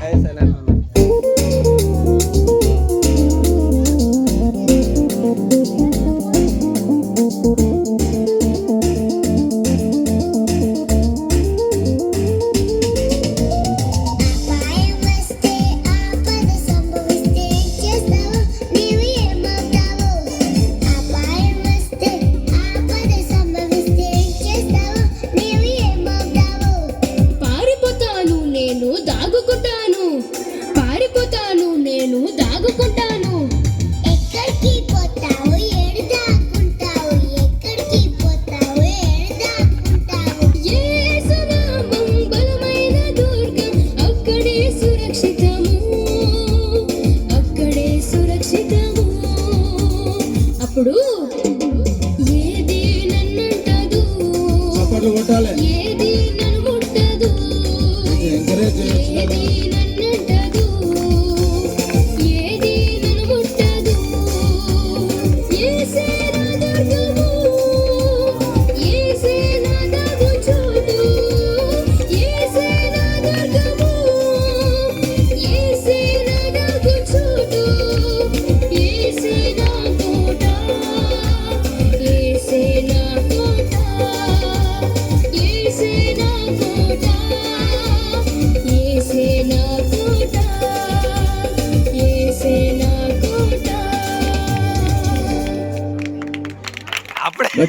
Ay, salamat. దాగుకుంటాను పారిపోతాను నేను దాగుకుంటాను. ఎక్కడికి పోతావు? ఏడు దాక్కుంటావు? ఎక్కడికి పోతావు? ఏడు దాక్కుంటావు? బలమైన దుర్గం అక్కడే సురక్షితము. అక్కడే సురక్షితము. అప్పుడు ఏది నన్నంటదు? ఏది hombre.